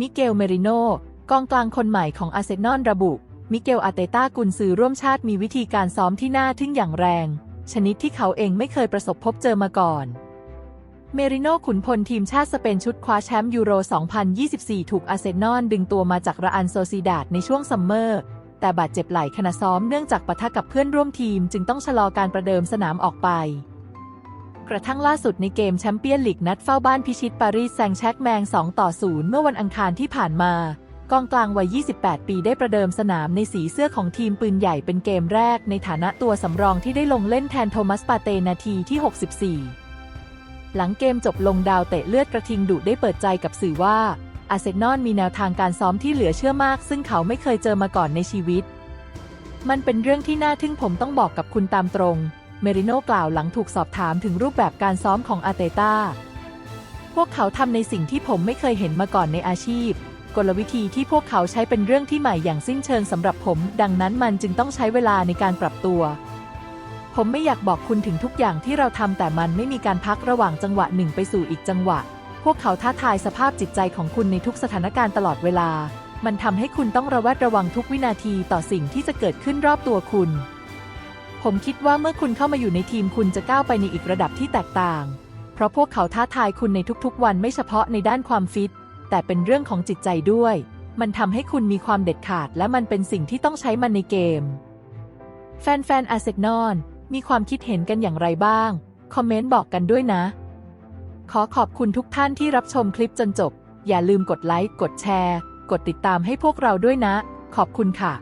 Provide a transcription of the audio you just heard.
มิเกล เมริโน กองกลางคนใหม่ของอาร์เซนอลระบุ มิเกล อาเตต้ากุนซือร่วมชาติมีวิธีการซ้อมที่น่าทึ่งอย่างแรง ชนิดที่เขาเองไม่เคยประสบพบเจอมาก่อน เมริโนขุนพลทีมชาติสเปนชุดคว้าแชมป์ยูโร 2024 ถูกอาร์เซนอลดึงตัวมาจากระอันโซซีดาดในช่วงซัมเมอร์ แต่บาดเจ็บไหล่ขณะซ้อมเนื่องจากปะทะกับเพื่อนร่วมทีมจึงต้องชะลอการประเดิมสนามออกไป กระทั่งล่าสุดในเกมแชมเปี้ยนลีกนัดเฝ้าบ้านพิชิตปารีสแซงแชกแมง 2 ต่อ 0 เมื่อวันอังคารที่ผ่านมากองกลางวัย 28 ปีได้ประเดิมสนามในสีเสื้อของทีมปืนใหญ่เป็นเกมแรกในฐานะตัวสำรองที่ได้ลงเล่นแทนโทมัสปาเตนาทีที่ 64 หลังเกมจบลงดาวเตะเลือดกระทิงดุได้เปิดใจกับสื่อว่า อาเซนอลมีแนวทางการซ้อมที่เหลือเชื่อมาก ซึ่งเขาไม่เคยเจอมาก่อนในชีวิต มันเป็นเรื่องที่น่าทึ่งผมต้องบอกกับคุณตามตรง เมริโน่กล่าวหลังถูกสอบถามถึงรูปแบบการซ้อมของอาเตต้า พวกเขาทำในสิ่งที่ผมไม่เคยเห็นมาก่อนในอาชีพ กลวิธีที่พวกเขาใช้เป็นเรื่องที่ใหม่อย่างสิ้นเชิงสำหรับผม ดังนั้นมันจึงต้องใช้เวลาในการปรับตัว ผมไม่อยากบอกคุณถึงทุกอย่างที่เราทำแต่มันไม่มีการพักระหว่างจังหวะหนึ่งไปสู่อีกจังหวะ พวกเขาท้าทายสภาพจิตใจของคุณในทุกสถานการณ์ตลอดเวลา มันทำให้คุณต้องระแวดระวังทุกวินาทีต่อสิ่งที่จะเกิดขึ้นรอบตัวคุณ ผมคิดว่าเมื่อคุณเข้ามาอยู่ในทีมคุณจะก้าวไปในอีกระดับที่แตกต่าง เพราะพวกเขาท้าทายคุณในทุกๆ วันไม่เฉพาะในด้านความฟิต แต่เป็นเรื่องของจิตใจด้วย มันทำให้คุณมีความเด็ดขาด และมันเป็นสิ่งที่ต้องใช้มันในเกม แฟนๆอาร์เซนอลมีความคิดเห็นกันอย่างไรบ้าง คอมเมนต์บอกกันด้วยนะ ขอขอบคุณทุกท่านที่รับชมคลิปจนจบ อย่าลืมกดไลค์ กดแชร์ กดติดตามให้พวกเราด้วยนะ ขอบคุณค่ะ